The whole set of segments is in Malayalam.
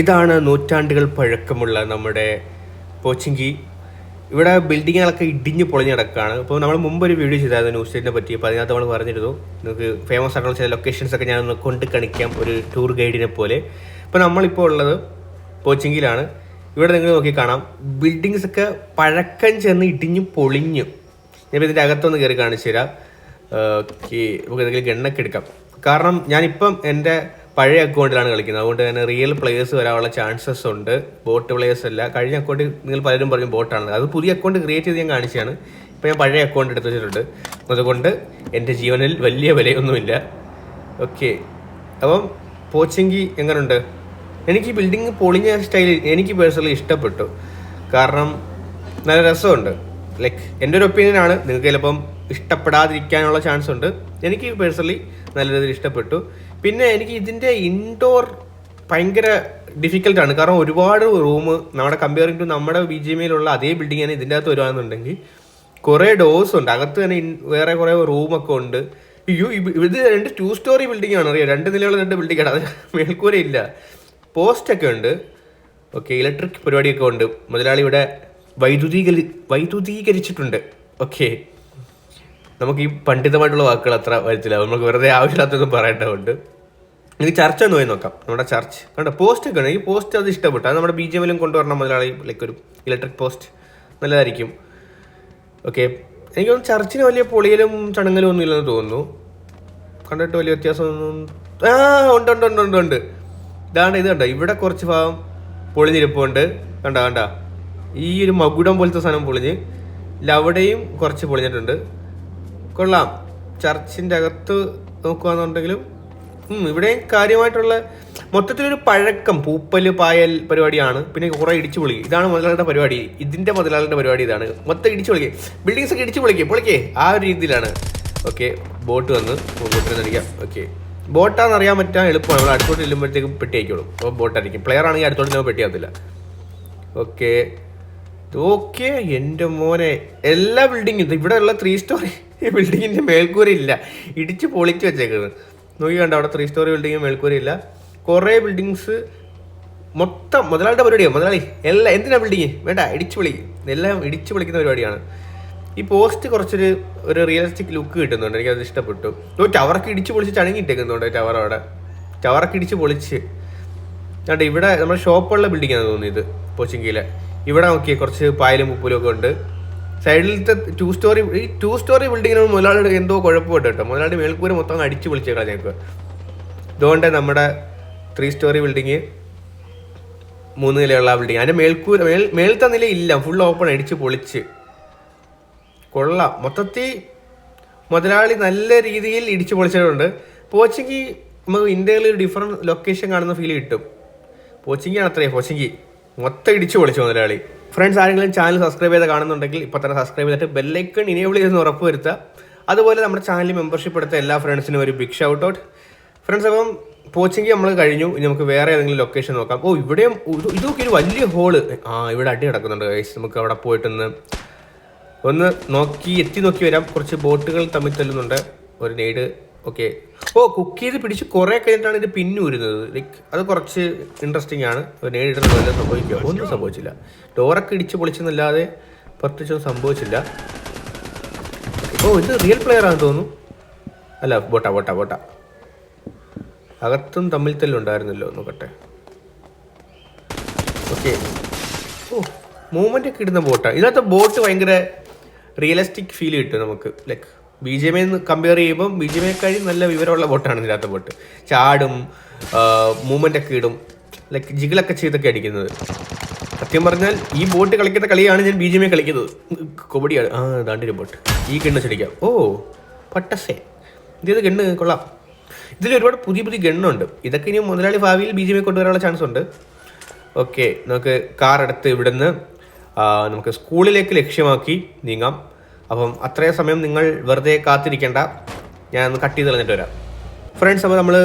ഇതാണ് നൂറ്റാണ്ടുകൾ പഴക്കമുള്ള നമ്മുടെ പോച്ചിങ്കി. ഇവിടെ ബിൽഡിങ്ങുകളൊക്കെ ഇടിഞ്ഞ് പൊളിഞ്ഞ് കിടക്കുകയാണ്. ഇപ്പോൾ നമ്മൾ മുമ്പ് ഒരു വീഡിയോ ചെയ്തായിരുന്നു ന്യൂസ് സ്റ്റേറ്റിനെ പറ്റി. അപ്പോൾ അതിനകത്ത് നമ്മൾ പറഞ്ഞിരുന്നു നിങ്ങൾക്ക് ഫേമസ് ആയിട്ടുള്ള ചില ലൊക്കേഷൻസ് ഒക്കെ ഞാൻ ഒന്ന് കൊണ്ട് കണിക്കാം ഒരു ടൂർ ഗൈഡിനെ പോലെ. ഇപ്പോൾ നമ്മളിപ്പോൾ ഉള്ളത് പോച്ചിങ്കിലാണ്. ഇവിടെ നിങ്ങൾ നോക്കി കാണാം ബിൽഡിങ്സ് ഒക്കെ പഴക്കം ചെന്ന് ഇടിഞ്ഞ് പൊളിഞ്ഞു. ഞാൻ ഇതിന്റെ അകത്തൊന്ന് കയറി കാണിച്ചു തരാം. ഓക്കെ നമുക്ക് എന്തെങ്കിലും ഗണ്ണൊക്കെ എടുക്കാം. കാരണം ഞാനിപ്പം എന്റെ പഴയ അക്കൗണ്ടിലാണ് കളിക്കുന്നത്. അതുകൊണ്ട് തന്നെ റിയൽ പ്ലേയേഴ്സ് വരാനുള്ള ചാൻസസ് ഉണ്ട്. ബോട്ട് പ്ലേയേഴ്സ് അല്ല. കഴിഞ്ഞ അക്കൗണ്ട് നിങ്ങൾ പലരും പറഞ്ഞു ബോട്ടാണ് അത് പുതിയ അക്കൗണ്ട് ക്രിയേറ്റ് ചെയ്ത് ഞാൻ കാണിച്ചതാണ്. ഇപ്പോൾ ഞാൻ പഴയ അക്കൗണ്ട് എടുത്ത് വെച്ചിട്ടുണ്ട്. അതുകൊണ്ട് എന്റെ ജീവനിൽ വലിയ വിലയൊന്നുമില്ല. ഓക്കെ അപ്പം പോച്ചെങ്കി എങ്ങനെയുണ്ട് എനിക്ക് ബിൽഡിങ് പൊളിഞ്ഞ സ്റ്റൈൽ എനിക്ക് പേഴ്സണലി ഇഷ്ടപ്പെട്ടു. കാരണം നല്ല രസമുണ്ട്. ലൈക്ക് എന്റെ ഒരു ഒപ്പീനിയനാണ് നിങ്ങൾക്ക് ചിലപ്പം ഇഷ്ടപ്പെടാതിരിക്കാനുള്ള ചാൻസ് ഉണ്ട്. എനിക്ക് പേഴ്സണലി നല്ല രീതിയിൽ ഇഷ്ടപ്പെട്ടു. പിന്നെ എനിക്ക് ഇതിന്റെ ഇൻഡോർ ഭയങ്കര ഡിഫിക്കൽട്ടാണ് കാരണം ഒരുപാട് റൂം നമ്മുടെ കമ്പയറിംഗ് ടു നമ്മുടെ ബി ജി എമ്മിലുള്ള അതേ ബിൽഡിംഗ് തന്നെ ഇതിന്റെ അകത്ത് വരുവാണെന്നുണ്ടെങ്കിൽ കുറേ ഡോഴ്സ് ഉണ്ട്. അകത്ത് തന്നെ വേറെ കുറേ റൂമൊക്കെ ഉണ്ട്. അയ്യോ ഇത് രണ്ട് ടു സ്റ്റോറി ബിൽഡിംഗ് ആണ്. അറിയാം? രണ്ട് നിലയുള്ള രണ്ട് ബിൽഡിംഗ് ആണ്. അത് മേൽക്കൂര ഇല്ല പോസ്റ്റ് ഒക്കെ ഉണ്ട്. ഓക്കെ ഇലക്ട്രിക് പരിപാടിയൊക്കെ ഉണ്ട്. മുതലാളി ഇവിടെ വൈദ്യുതീകരി വൈദ്യുതീകരിച്ചിട്ടുണ്ട്. ഓക്കെ നമുക്ക് ഈ പണ്ഡിതമായിട്ടുള്ള വാക്കുകൾ അത്ര വരത്തില്ല. നമുക്ക് വെറുതെ ആവശ്യമില്ലാത്തതൊന്നും പറയേണ്ടതുണ്ട്. എനിക്ക് ചർച്ച ഒന്ന് പോയി നോക്കാം. നമ്മുടെ ചർച്ച്. കണ്ടോ? പോസ്റ്റ് ഒക്കെ ഈ പോസ്റ്റ് അത് ഇഷ്ടപ്പെട്ടു. അത് നമ്മുടെ ബി ജെ എമ്മിലും കൊണ്ടുവരണം മുതലാളി ലൈക്ക് ഒരു ഇലക്ട്രിക് പോസ്റ്റ് നല്ലതായിരിക്കും. ഓക്കെ എനിക്ക് തോന്നുന്നു ചർച്ചിന് വലിയ പൊളിയലും ചടങ്ങലും ഒന്നും ഇല്ലെന്ന് തോന്നുന്നു. കണ്ടിട്ട് വലിയ വ്യത്യാസമൊന്നും ആ ഉണ്ട് ഉണ്ട് ഉണ്ട് ഉണ്ട് ഉണ്ട്. ഇതാണ് ഇത് കണ്ടോ? ഇവിടെ കുറച്ച് ഭാഗം പൊളിഞ്ഞിരിപ്പുണ്ട്. കണ്ടോ കണ്ട? ഈ ഒരു മകുടം പോലത്തെ സാധനം പൊളിഞ്ഞ് അവിടെയും കുറച്ച് പൊളിഞ്ഞിട്ടുണ്ട്. കൊള്ളാം. ചർച്ചിന്റെ അകത്ത് നോക്കുകയാണെന്നുണ്ടെങ്കിലും ഉം, ഇവിടെയും കാര്യമായിട്ടുള്ള മൊത്തത്തിലൊരു പഴക്കം പൂപ്പൽ പായൽ പരിപാടിയാണ്. പിന്നെ കുറേ ഇടിച്ചു പൊളിക്കുക ഇതാണ് മുതലാളിയുടെ പരിപാടി. ഇതിന്റെ മുതലാളിയുടെ പരിപാടി ഇതാണ്. മൊത്തം ഇടിച്ചു പൊളിക്കുക ബിൽഡിങ്സ് ഒക്കെ ഇടിച്ചു പൊളിക്കുക പൊളിക്കേ. ആ ഒരു രീതിയിലാണ്. ഓക്കെ ബോട്ട് വന്ന് ബോട്ടിൽ അടിക്കാം ഓക്കെ ബോട്ടാന്ന് അറിയാൻ പറ്റാൻ എളുപ്പമാണ്. നമ്മൾ അടുത്തോട്ട് ചെല്ലുമ്പോഴത്തേക്കും പെട്ടി ആയിക്കോളും അപ്പോൾ ബോട്ടായിരിക്കും. പ്ലെയർ ആണെങ്കിൽ അടുത്തോട്ട് പെട്ടി ആവത്തില്ല. ഓക്കെ ഓക്കെ എന്റെ മോനെ. എല്ലാ ബിൽഡിങ്ങും ഇവിടെ ഉള്ള ത്രീ സ്റ്റോറി ബിൽഡിങ്ങിന്റെ മേൽക്കൂര ഇല്ല ഇടിച്ച് പൊളിച്ച് വെച്ചേക്കുന്നത് നോക്കി കണ്ട അവിടെ ത്രീ സ്റ്റോറി ബിൽഡിങ് മേൽക്കൂര ഇല്ല കുറേ ബിൽഡിങ്സ് മൊത്തം മുതലാളിയുടെ പരിപാടിയാണ് മുതലാളി. എല്ലാം എന്തിനാ ബിൽഡിങ് വേണ്ട ഇടിച്ച് പൊളി. എല്ലാം ഇടിച്ച് പൊളിക്കുന്ന പരിപാടിയാണ്. ഈ പോസ്റ്റ് കുറച്ചൊരു ഒരു റിയലിസ്റ്റിക് ലുക്ക് കിട്ടുന്നുണ്ട്. എനിക്കത് ഇഷ്ടപ്പെട്ടു. ഓ ടവറൊക്കെ ഇടിച്ച് പൊളിച്ച് ചണങ്ങിയിട്ടേക്കുന്നുണ്ട് ടവർ അവിടെ. ടവറൊക്കെ ഇടിച്ച് പൊളിച്ച്. കണ്ട ഇവിടെ നമ്മുടെ ഷോപ്പുള്ള ബിൽഡിങ്ങാണ് തോന്നിയത് പോച്ചിങ്കിയിലെ ഇവിടെ നോക്കിയേ കുറച്ച് പായലും മുപ്പലും ഒക്കെ ഉണ്ട്. സൈഡിലത്തെ ടു സ്റ്റോറി ഈ ടു സ്റ്റോറി ബിൽഡിങ്ങിന് മുതലാളിയുടെ എന്തോ കുഴപ്പമുണ്ട് കേട്ടോ. മുതലാളി മേൽക്കൂര മൊത്തം അടിച്ച് വിളിച്ചേക്കാം ഞങ്ങൾക്ക് ഇതുകൊണ്ട് നമ്മുടെ ത്രീ സ്റ്റോറി ബിൽഡിങ് മൂന്ന് നിലയുള്ള ബിൽഡിങ് അതിന്റെ മേൽക്കൂര മേൽ മേലത്തെ നില ഇല്ല. ഫുൾ ഓപ്പൺ അടിച്ച് പൊളിച്ച്. കൊള്ളാം. മൊത്തത്തിൽ മുതലാളി നല്ല രീതിയിൽ ഇടിച്ചു പൊളിച്ചിട്ടുണ്ട്. പോച്ചിങ്കി നമുക്ക് ഇന്ത്യയിൽ ഡിഫറെന്റ് ലൊക്കേഷൻ കാണുന്ന ഫീൽ കിട്ടും. പോച്ചിങ്കി ആണ് അത്രയും പോച്ചിങ്കി. മൊത്തം ഇടിച്ചു പൊളിച്ചു മുതലാളി. ഫ്രണ്ട്സ് ആരെങ്കിലും ചാനൽ സബ്സ്ക്രൈബ് ചെയ്ത് കാണുന്നുണ്ടെങ്കിൽ ഇപ്പോൾ തന്നെ സബ്സ്ക്രൈബ് ചെയ്തിട്ട് ബെല്ലൈക്കൺ ഇനേബിൾ ചെയ്തെന്ന് ഉറപ്പ് വരുത്തുക. അതുപോലെ നമ്മുടെ ചാനലിൽ മെമ്പർഷിപ്പ് എടുത്ത എല്ലാ ഫ്രണ്ട്സിനും ഒരു ബിഗ് ഷൗട്ട് ഔട്ട് ഫ്രണ്ട്സ് അപ്പം പോച്ചിങ്കി നമ്മൾ കഴിഞ്ഞു. ഇനി നമുക്ക് വേറെ ഏതെങ്കിലും ലൊക്കേഷൻ നോക്കാം. ഓ ഇവിടെയും ഇതൊക്കെ ഒരു വലിയ ഹോൾ ആ ഇവിടെ അടി കിടക്കുന്നുണ്ട് ഗൈസ് നമുക്ക് അവിടെ പോയിട്ടൊന്ന് ഒന്ന് നോക്കി എത്തി നോക്കി വരാം. കുറച്ച് ബോട്ടുകൾ തമ്മിൽ തല്ലുന്നുണ്ട്. ഒരു നെയ്ഡ് ഓക്കെ ഓ കുക്ക് ചെയ്ത് പിടിച്ച് കുറേ കഴിഞ്ഞിട്ടാണ് ഇത് പിന്നു പിന്നൂരുന്നത് ലൈക്ക് അത് കുറച്ച് ഇൻട്രസ്റ്റിംഗ് ആണ്. നെയ്ഡ് സംഭവിക്കുക. ഒന്നും സംഭവിച്ചില്ല. ഡോറൊക്കെ ഇടിച്ച് പൊളിച്ചെന്നല്ലാതെ പ്രത്യേകിച്ചൊന്നും സംഭവിച്ചില്ല. ഓ ഇത് റിയൽ പ്ലെയർ ആണെന്ന് തോന്നുന്നു. അല്ല ബോട്ടാ ബോട്ടാ ബോട്ടാ അകത്തും തമ്മിൽ തല്ലുണ്ടായിരുന്നല്ലോ നോക്കട്ടെ. ഓക്കെ ഓ മൂവ്മെന്റ് ഒക്കെ ഇടുന്ന ബോട്ടാണ് ഇതിനകത്ത് ബോട്ട് ഭയങ്കര റിയലിസ്റ്റിക് ഫീൽ കിട്ടും നമുക്ക്. Like B J P compare ചെയ്യുമ്പോൾ ബി ജെ എക്കാളും നല്ല വിവരമുള്ള ബോട്ടാണ് ഇതിനകത്ത് ബോട്ട് ചാടും മൂവ്മെന്റ് ഒക്കെ ഇടും ലൈക്ക് ജിഗിളൊക്കെ ചെയ്തൊക്കെ അടിക്കുന്നത്. സത്യം പറഞ്ഞാൽ ഈ ബോട്ട് കളിക്കുന്ന കളിയാണ് ഞാൻ ബി ജെ പി കളിക്കുന്നത്. കോബഡിയാണ് ആ ദാണ്ടിരി ബോട്ട് ഈ ഗണ്ണ് ചെടിക്കാം ഓ പട്ടസേ. ഇതേത് ഗണ്ണ്? കൊള്ളാം. ഇതിൽ ഒരുപാട് പുതിയ പുതിയ ഗണ്ണുണ്ട്. ഇതൊക്കെ ഇനി മുതലാളി ഭാവിയിൽ ബി ജെ പി കൊണ്ടുവരാനുള്ള ചാൻസ് ഉണ്ട്. ഓക്കെ നമുക്ക് കാർ എടുത്ത് ഇവിടുന്ന് നമുക്ക് സ്കൂളിലേക്ക് ലക്ഷ്യമാക്കി നീങ്ങാം. അപ്പം അത്രയും സമയം നിങ്ങൾ വെറുതെ കാത്തിരിക്കേണ്ട. ഞാൻ ഒന്ന് കട്ട് ചെയ്ത് കളഞ്ഞിട്ട് വരാം. ഫ്രണ്ട്സ് അപ്പോൾ നമ്മൾ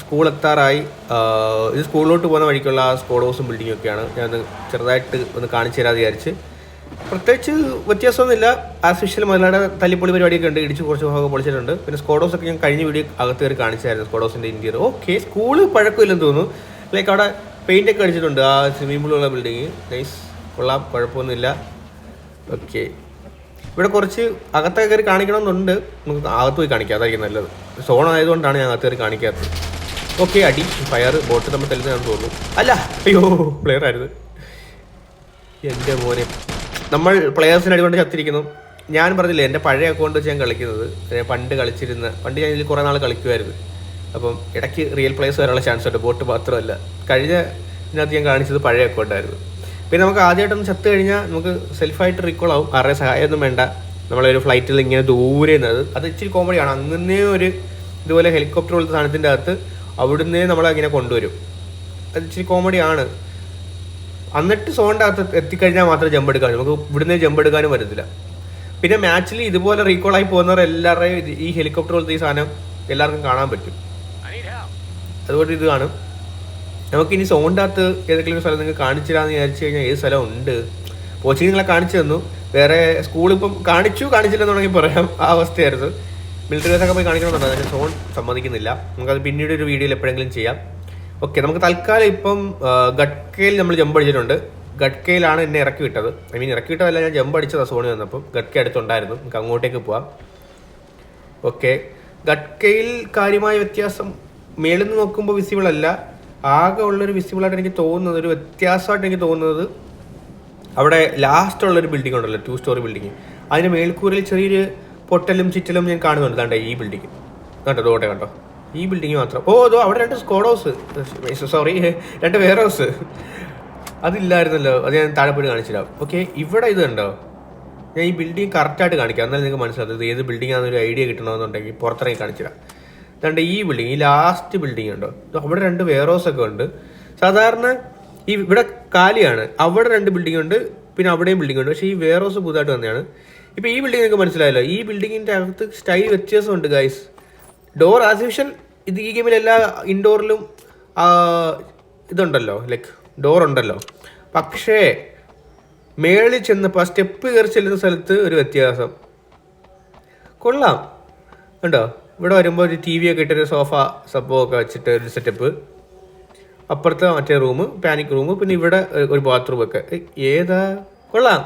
സ്കൂൾ എത്താറായി. ഇത് സ്കൂളിലോട്ട് പോകുന്ന വഴിക്കുള്ള ആ സ്കോഡ് ഹൗസും ബിൽഡിങ്ങും ഒക്കെയാണ്. ഞാൻ ചെറുതായിട്ട് ഒന്ന് കാണിച്ചു തരാമെന്ന് വിചാരിച്ച്. പ്രത്യേകിച്ച് വ്യത്യാസമൊന്നുമില്ല. ആസ് യൂഷ്വൽ മുതലാടെ തല്ലിപ്പൊളി പരിപാടിയൊക്കെ ഉണ്ട്. ഇടിച്ച് കുറച്ച് ഭാഗം പൊളിച്ചിട്ടുണ്ട്. പിന്നെ സ്കോഡോസ് ഒക്കെ ഞാൻ കഴിഞ്ഞ വീഡിയോ അകത്ത് കയറി കാണിച്ചായിരുന്നു സ്കോഡോസിന്റെ ഇന്ത്യയിൽ ഓക്കെ സ്കൂൾ പഴക്കമില്ലെന്ന് തോന്നുന്നു. ലൈക്ക് അവിടെ പെയിന്റ് ഒക്കെ അടിച്ചിട്ടുണ്ട് ആ സ്വിമ്മിംഗ് പൂളുള്ള ബിൽഡിങ് നൈസ് കൊള്ളാം. കുഴപ്പമൊന്നുമില്ല. ഓക്കെ ഇവിടെ കുറച്ച് അകത്തൊക്കെ കയറി കാണിക്കണമെന്നുണ്ട്. നമുക്ക് അകത്ത് പോയി കാണിക്കാം. അതായിരിക്കും നല്ലത്. സോൺ ആയതുകൊണ്ടാണ് ഞാൻ അകത്ത് കയറി കാണിക്കാത്തത്. ഓക്കെ അടി ഫയർ ബോട്ട് തമ്മിൽ തെളിഞ്ഞാന്ന് തോന്നുന്നു. അല്ല അയ്യോ പ്ലെയർ ആയിരുന്നു. എന്റെ മോനെ. നമ്മൾ പ്ലെയേഴ്സിന് അടികൊണ്ട് ചത്തിരിക്കുന്നു. ഞാൻ പറഞ്ഞില്ലേ എന്റെ പഴയ അക്കൗണ്ട് വെച്ച് ഞാൻ കളിക്കുന്നത്. പണ്ട് കളിച്ചിരുന്ന പണ്ട് ഞാൻ ഇതിൽ കുറേ നാൾ കളിക്കുമായിരുന്നു. അപ്പം ഇടയ്ക്ക് റിയൽ പ്ലേസ് വരാനുള്ള ചാൻസ് ഉണ്ട്. ബോട്ട് മാത്രമല്ല. കഴിഞ്ഞ ഇതിനകത്ത് ഞാൻ കാണിച്ചത് പഴയ അക്കൗണ്ടായിരുന്നു പിന്നെ നമുക്ക് ആദ്യമായിട്ടൊന്ന് ചത്ത് കഴിഞ്ഞാൽ നമുക്ക് സെൽഫായിട്ട് റീകോൾ ആവും. ആരുടെ സഹായമൊന്നും വേണ്ട. നമ്മളൊരു ഫ്ലൈറ്റിൽ ഇങ്ങനെ ദൂരെ നിന്നത് അത് ഇച്ചിരി കോമഡിയാണ് അങ്ങനെ ഒരു ഇതുപോലെ ഹെലികോപ്റ്റർ പോലത്തെ സാധനത്തിന്റെ അകത്ത് അവിടുന്ന് നമ്മളിങ്ങനെ കൊണ്ടുവരും. അത് ഇച്ചിരി കോമഡിയാണ് എന്നിട്ട് സോണിന്റെ അകത്ത് എത്തിക്കഴിഞ്ഞാൽ മാത്രമേ ജമ്പ് എടുക്കാൻ നമുക്ക് ഇവിടുന്ന് ജമ്പ് എടുക്കാനും പറ്റത്തില്ല. പിന്നെ മാച്ചിൽ ഇതുപോലെ റീകോൾ ആയി പോകുന്നവർ എല്ലാവരുടെയും ഈ ഹെലികോപ്റ്റർ പോലത്തെ ഈ സാധനം എല്ലാവർക്കും കാണാൻ പറ്റും. അതുകൊണ്ട് ഇത് കാണും. നമുക്കിനി സോണിന്റെ അകത്ത് ഏതെങ്കിലും ഒരു സ്ഥലം നിങ്ങൾക്ക് കാണിച്ചു വിചാരിച്ചു കഴിഞ്ഞാൽ ഏത് സ്ഥലം ഉണ്ട്? കോച്ചിങ് നിങ്ങളെ കാണിച്ചു തന്നു. വേറെ സ്കൂളിപ്പം കാണിച്ചു കാണിച്ചില്ലെന്ന് വേണമെങ്കിൽ പറയാം. ആ അവസ്ഥയായിരുന്നു. മിലിറ്ററി ബേസൊക്കെ പോയി കാണിക്കണമെന്നുണ്ട്? അതിന് സോൺ സമ്മതിക്കുന്നില്ല. നമുക്കത് പിന്നീട് ഒരു വീഡിയോയിൽ എപ്പോഴെങ്കിലും ചെയ്യാം. ഓക്കെ നമുക്ക് തൽക്കാലം ഇപ്പം ഗഡ്കയിൽ നമ്മൾ ജമ്പ് അടിച്ചിട്ടുണ്ട്. ഗഡ്കയിലാണ് എന്നെ ഇറക്കി വിട്ടത്. ഐ മീൻ ഇറക്കി വിട്ടതല്ല ഞാൻ ജമ്പ് അടിച്ചതാണ് സോണി വന്നപ്പം. ഗഡ്ക അടുത്തുണ്ടായിരുന്നു. നമുക്ക് അങ്ങോട്ടേക്ക് പോവാം. ഓക്കെ ഗഡ്കയിൽ കാര്യമായ വ്യത്യാസം മേളിൽ നിന്ന് നോക്കുമ്പോൾ വിസിബിൾ അല്ല. ആകെ ഉള്ളൊരു വിസിബിൾ ആയിട്ട് എനിക്ക് തോന്നുന്നത് ഒരു വ്യത്യാസമായിട്ട് എനിക്ക് തോന്നുന്നത് അവിടെ ലാസ്റ്റ് ഉള്ളൊരു ബിൽഡിംഗ് ഉണ്ടല്ലോ ടു സ്റ്റോറി ബിൽഡിംഗ് അതിന് മേൽക്കൂരയിൽ ചെറിയൊരു പൊട്ടലും ചിറ്റലും ഞാൻ കാണുന്നുണ്ട്. കണ്ടോ ഈ ബിൽഡിംഗ് കണ്ടോ തോട്ടെ കണ്ടോ? ഈ ബിൽഡിംഗ് മാത്രം. ഓ അതോ അവിടെ രണ്ട് സ്കോഡ് ഹൗസ് സോറി രണ്ട് വെയർ ഹൗസ് അതില്ലായിരുന്നല്ലോ. അത് ഞാൻ താഴെ പോയിട്ട് കാണിച്ചില്ല ഓക്കെ ഇവിടെ ഇത് കണ്ടോ? ഞാൻ ഈ ബിൽഡിംഗ് കറക്റ്റായിട്ട് കാണിക്കാം. എന്നാലും നിങ്ങൾക്ക് മനസ്സിലാകും ഇത് ഏത് ബിൽഡിംഗ് ആണെന്നൊരു ഐഡിയ കിട്ടണമെന്നുണ്ടെങ്കിൽ പുറത്തിറങ്ങി കാണിച്ചിടാം ഇതാണ്ട് ഈ ബിൽഡിംഗ് ഈ ലാസ്റ്റ് ബിൽഡിംഗ് ഉണ്ടോ? അവിടെ രണ്ട് വെയർ ഹൗസ് ഒക്കെ ഉണ്ട്. സാധാരണ ഈ ഇവിടെ കാലിയാണ്. അവിടെ രണ്ട് ബിൽഡിംഗ് ഉണ്ട് പിന്നെ അവിടെയും ബിൽഡിംഗ് ഉണ്ട്. പക്ഷേ ഈ വെയർ ഹൗസ് പുതുതായിട്ട് വന്നതാണ്. ഇപ്പോൾ ഈ ബിൽഡിംഗ് നിങ്ങൾക്ക് മനസ്സിലായല്ലോ. ഈ ബിൽഡിങ്ങിന്റെ അകത്ത് സ്റ്റൈൽ വ്യത്യാസമുണ്ട് ഗൈസ് ഡോർ ആസ് ഇത് ഈ ഗെയിമിൽ എല്ലാ ഇൻഡോറിലും ഇതുണ്ടല്ലോ. ലൈക്ക് ഡോർ ഉണ്ടല്ലോ. പക്ഷേ മേളിൽ ചെന്നപ്പോൾ ആ സ്റ്റെപ്പ് കയറി ചെല്ലുന്ന സ്ഥലത്ത് ഒരു വ്യത്യാസം. കൊള്ളാം. ഉണ്ടോ ഇവിടെ വരുമ്പോൾ ഒരു ടി വി ഒക്കെ ഇട്ടൊരു സോഫ സംഭവം ഒക്കെ വെച്ചിട്ട് ഒരു സെറ്റപ്പ് അപ്പുറത്തെ മറ്റേ റൂം പാനിക് റൂം പിന്നെ ഇവിടെ ഒരു ബാത്റൂം ഒക്കെ. ഏതാ? കൊള്ളാം.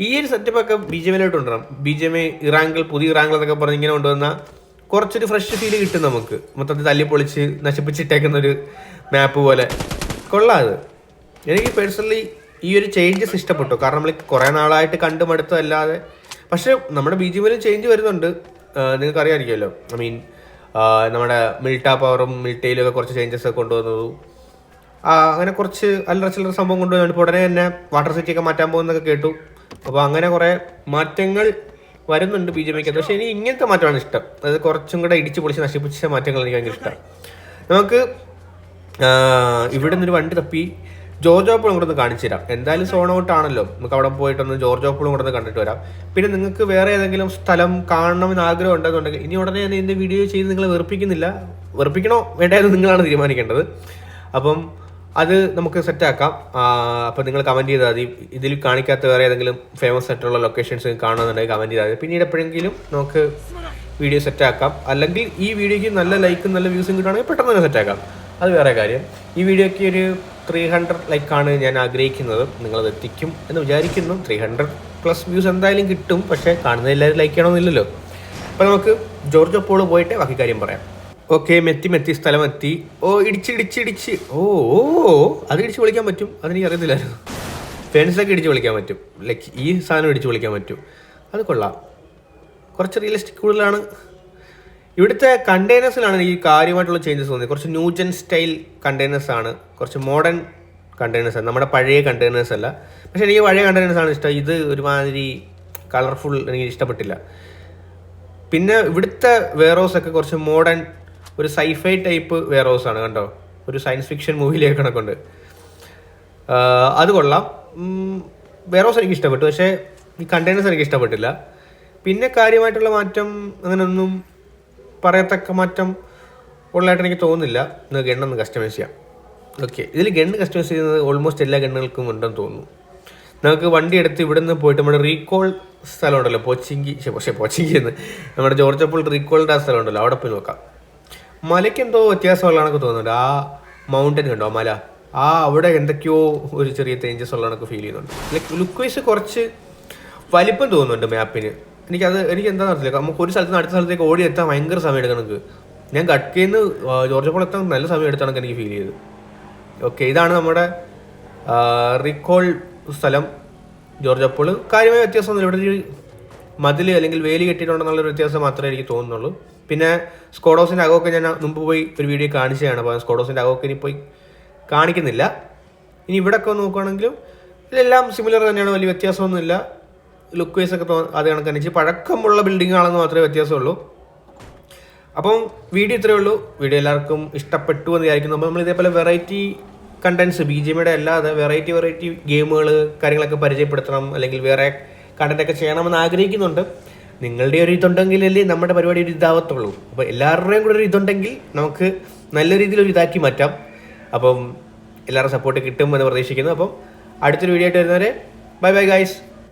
ഈ ഒരു സെറ്റപ്പ് ഒക്കെ ബി ജെ എമ്മിലോട്ട് കൊണ്ടുവരണം. ബി ജെ എം ഇറാങ്കിൾ പുതിയ ഇറാങ്കിൾ എന്നൊക്കെ പറഞ്ഞ് ഇങ്ങനെ കൊണ്ടുവന്നാൽ കുറച്ചൊരു ഫ്രഷ് ഫീൽ കിട്ടും നമുക്ക്. മൊത്തത്തിൽ തല്ലി പൊളിച്ച് നശിപ്പിച്ചിട്ടേക്കുന്ന ഒരു മാപ്പ് പോലെ. കൊള്ളാം അത്. എനിക്ക് പേഴ്സണലി ഈ ഒരു ചേഞ്ചസ് ഇഷ്ടപ്പെട്ടു. കാരണം നമ്മൾ കുറേ നാളായിട്ട് കണ്ടു മടുത്തതല്ലാതെ പക്ഷേ നമ്മുടെ ബി ജെ എമ്മിലും ചേഞ്ച് വരുന്നുണ്ട്. നിങ്ങൾക്ക് അറിയാമായിരിക്കുമല്ലോ ഐ മീൻ നമ്മുടെ മിൽട്ടാ പവറും മിൽട്ടയിലും ഒക്കെ കുറച്ച് ചേഞ്ചസ് ഒക്കെ കൊണ്ടുവന്നതും. അങ്ങനെ കുറച്ച് അല്ലറ ചില്ലറ സംഭവം കൊണ്ടുവന്നു. ഇപ്പോൾ ഉടനെ തന്നെ വാട്ടർ സിറ്റി ഒക്കെ മാറ്റാൻ പോകുന്നൊക്കെ കേട്ടു. അപ്പോൾ അങ്ങനെ കുറേ മാറ്റങ്ങൾ വരുന്നുണ്ട് ബി ജെ പിക്ക്. പക്ഷേ എനിക്ക് ഇങ്ങനത്തെ മാറ്റമാണ് ഇഷ്ടം. അതായത് കുറച്ചും കൂടെ ഇടിച്ച് പൊളിച്ച് നശിപ്പിച്ച മാറ്റങ്ങൾ എനിക്ക് ഭയങ്കര ഇഷ്ടമാണ്. നമുക്ക് ഇവിടെ നിന്നൊരു വണ്ടി തപ്പി. ജോർജ് ഓപ്പിളും കൂടെ ഒന്ന് കാണിച്ചു തരാം. എന്തായാലും സോൺ ഔട്ട് ആണല്ലോ. നമുക്ക് അവിടെ പോയിട്ടൊന്ന് ജോർജ് ഓപ്പിളും കൂടെ ഒന്ന് കണ്ടിട്ട് വരാം. പിന്നെ നിങ്ങൾക്ക് വേറെ ഏതെങ്കിലും സ്ഥലം കാണണമെന്ന് ആഗ്രഹം ഉണ്ടെന്നുണ്ടെങ്കിൽ ഇനി ഉടനെ ഞാൻ ഇതിന്റെ വീഡിയോ ചെയ്ത് നിങ്ങൾ വെറുപ്പിക്കുന്നില്ല. വെറുപ്പിക്കണോ വേണ്ടത് നിങ്ങളാണ് തീരുമാനിക്കേണ്ടത്. അപ്പം അത് നമുക്ക് സെറ്റ് ആക്കാം. അപ്പോൾ നിങ്ങൾ കമന്റ് ചെയ്താൽ മതി. ഇതിൽ കാണിക്കാത്ത വേറെ ഏതെങ്കിലും ഫേമസ് ആയിട്ടുള്ള ലൊക്കേഷൻസ് കാണുന്നുണ്ടെങ്കിൽ കമന്റ് ചെയ്താൽ മതി. പിന്നീട് എപ്പോഴെങ്കിലും നമുക്ക് വീഡിയോ സെറ്റ് ആക്കാം. അല്ലെങ്കിൽ ഈ വീഡിയോയ്ക്ക് നല്ല ലൈക്കും നല്ല വ്യൂസും കിട്ടുകയാണെങ്കിൽ പെട്ടെന്ന് തന്നെ സെറ്റ് ആക്കാം. അത് വേറെ കാര്യം. ഈ വീഡിയോയ്ക്ക് ഒരു ത്രീ ഹൺഡ്രഡ് ലൈക്കാണ് ഞാൻ ആഗ്രഹിക്കുന്നത്. നിങ്ങളത് എത്തിക്കും എന്ന് വിചാരിക്കുന്നു. ത്രീ ഹൺഡ്രഡ് പ്ലസ് വ്യൂസ് എന്തായാലും കിട്ടും. പക്ഷേ കാണുന്ന എല്ലാവരും ലൈക്ക് ചെയ്യണമെന്നില്ലല്ലോ. അപ്പോൾ നമുക്ക് ജോർജ് പോൾ പോയിട്ട് ബാക്കി കാര്യം പറയാം. ഓക്കെ മെത്തി മെത്തി സ്ഥലം എത്തി ഓ ഇടിച്ച് ഇടിച്ച് ഇടിച്ച്. ഓ ഓ അത് ഇടിച്ച് വിളിക്കാൻ പറ്റും? അതെനിക്ക് അറിയത്തില്ലായിരുന്നു ഫേൺസൊക്കെ ഇടിച്ച് വിളിക്കാൻ പറ്റും. ലൈക്ക് ഈ സാധനം ഇടിച്ച് വിളിക്കാൻ പറ്റും. അത് കൊള്ളാം. കുറച്ച് റിയലിസ്റ്റിക് കൂടുതലാണ്. ഇവിടുത്തെ കണ്ടെയ്നേഴ്സിലാണ് എനിക്ക് കാര്യമായിട്ടുള്ള ചേഞ്ചസ് തോന്നിയത്. കുറച്ച് ന്യൂജൻ സ്റ്റൈൽ കണ്ടെയ്നേഴ്സ് ആണ്. കുറച്ച് മോഡേൺ കണ്ടെയ്നേഴ്സ് ആണ്. നമ്മുടെ പഴയ കണ്ടെയ്നേഴ്സ് അല്ല. പക്ഷേ എനിക്ക് പഴയ കണ്ടെയ്നേഴ്സ് ആണ് ഇഷ്ടം. ഇത് ഒരുമാതിരി കളർഫുൾ എനിക്ക് ഇഷ്ടപ്പെട്ടില്ല. പിന്നെ ഇവിടുത്തെ വെയർഹൗസ് ഒക്കെ കുറച്ച് മോഡേൺ ഒരു സൈഫൈ ടൈപ്പ് വെയർഹൗസ് ആണ് കണ്ടോ? ഒരു സയൻസ് ഫിക്ഷൻ മൂവിയിലേക്ക് കണക്കുണ്ട്. അത് കൊള്ളാം. വെയർഹൗസ് എനിക്ക് ഇഷ്ടപ്പെട്ടു. പക്ഷേ ഈ കണ്ടെയ്നേഴ്സ് എനിക്ക് ഇഷ്ടപ്പെട്ടില്ല. പിന്നെ കാര്യമായിട്ടുള്ള മാറ്റം അങ്ങനെയൊന്നും പറയത്തക്ക മാറ്റം ഉള്ളതായിട്ട് എനിക്ക് തോന്നുന്നില്ല. നിങ്ങൾക്ക് ഗണ്ണൊന്ന് കസ്റ്റമൈസ് ചെയ്യാം. ഓക്കെ ഇതിൽ ഗണ്ണ് കസ്റ്റമൈസ് ചെയ്യുന്നത് ഓൾമോസ്റ്റ് എല്ലാ ഗണ്ണുകൾക്കും ഉണ്ടെന്ന് തോന്നുന്നു. നമുക്ക് വണ്ടി എടുത്ത് ഇവിടെ നിന്ന് പോയിട്ട് നമ്മുടെ റീകോൾ സ്ഥലം ഉണ്ടല്ലോ. പോച്ചിങ്കി പക്ഷേ പോച്ചിങ്കി എന്ന്. നമ്മുടെ ജോർജ് അപ്പോൾ റീകോളിന്റെ ആ സ്ഥലം ഉണ്ടല്ലോ. അവിടെ പോയി നോക്കാം. മലയ്ക്ക് എന്തോ വ്യത്യാസമുള്ളതാണെന്ന് തോന്നുന്നുണ്ട്. ആ മൗണ്ടൻ കണ്ടോ? മല. ആ അവിടെ എന്തൊക്കെയോ ഒരു ചെറിയ ചേഞ്ചസ് ഉള്ള ഫീൽ ചെയ്യുന്നുണ്ട്. ലൈക്ക് ലുക്ക് വൈസ് കുറച്ച് വലിപ്പം തോന്നുന്നുണ്ട് മാപ്പിന് എനിക്കത് എനിക്ക് എന്താ അറിയില്ല നമുക്ക് ഒരു സ്ഥലത്ത് നിന്ന് അടുത്ത സ്ഥലത്തേക്ക് ഓടി എത്താൻ ഭയങ്കര സമയം എടുക്കണം ഞാൻ ഗഡ്കയിൽ ജോർജ് പോൾ എത്താൻ നല്ല സമയം എടുത്താണ് എനിക്ക് ഫീൽ ചെയ്തത്. ഓക്കെ ഇതാണ് നമ്മുടെ റിക്കോൾ സ്ഥലം. ജോർജ് അപ്പോൾ കാര്യമായ വ്യത്യാസമൊന്നുമില്ല. ഇവിടെ ഒരു മതിൽ അല്ലെങ്കിൽ വേലി കെട്ടിയിട്ടുണ്ടെന്നുള്ളൊരു വ്യത്യാസം മാത്രമേ എനിക്ക് തോന്നുന്നുള്ളൂ. പിന്നെ സ്കോഡോസിന്റെ അകമൊക്കെ ഞാൻ മുമ്പ് പോയി ഒരു വീഡിയോ കാണിച്ചതാണ്. അപ്പോൾ സ്കോഡോസിന്റെ അകമൊക്കെ ഇനി പോയി കാണിക്കുന്നില്ല. ഇനി ഇവിടെ ഒക്കെ നോക്കുകയാണെങ്കിലും ഇതെല്ലാം സിമിലർ തന്നെയാണ്. വലിയ വ്യത്യാസമൊന്നുമില്ല. ലുക്ക് വൈസ് ഒക്കെ അത് കണക്ക് പഴക്കമുള്ള ബിൽഡിംഗ് ആണെന്ന് മാത്രമേ വ്യത്യാസമുള്ളൂ. അപ്പം വീഡിയോ ഇത്രയേ ഉള്ളൂ. വീഡിയോ എല്ലാവർക്കും ഇഷ്ടപ്പെട്ടു എന്ന് വിചാരിക്കുന്നു. അപ്പോൾ നമ്മൾ ഇതേപോലെ വെറൈറ്റി കണ്ടൻസ് ബി ജി എമ്മയുടെ അല്ലാതെ വെറൈറ്റി വെറൈറ്റി ഗെയിമുകൾ കാര്യങ്ങളൊക്കെ പരിചയപ്പെടുത്തണം അല്ലെങ്കിൽ വേറെ കണ്ടന്റൊക്കെ ചെയ്യണമെന്ന് ആഗ്രഹിക്കുന്നുണ്ട്. നിങ്ങളുടെ ഒരു ഇതുണ്ടെങ്കിലല്ലേ നമ്മുടെ പരിപാടി ഒരു ഇതാവത്തുള്ളൂ. അപ്പോൾ എല്ലാവരുടെയും കൂടെ ഒരു ഇതുണ്ടെങ്കിൽ നമുക്ക് നല്ല രീതിയിൽ ഒരു ഇതാക്കി മാറ്റാം. അപ്പം എല്ലാവരുടെ സപ്പോർട്ട് കിട്ടും എന്ന് പ്രതീക്ഷിക്കുന്നു. അപ്പം അടുത്തൊരു വീഡിയോ ആയിട്ട് വരുന്നവരെ ബൈ ബൈ ഗൈസ്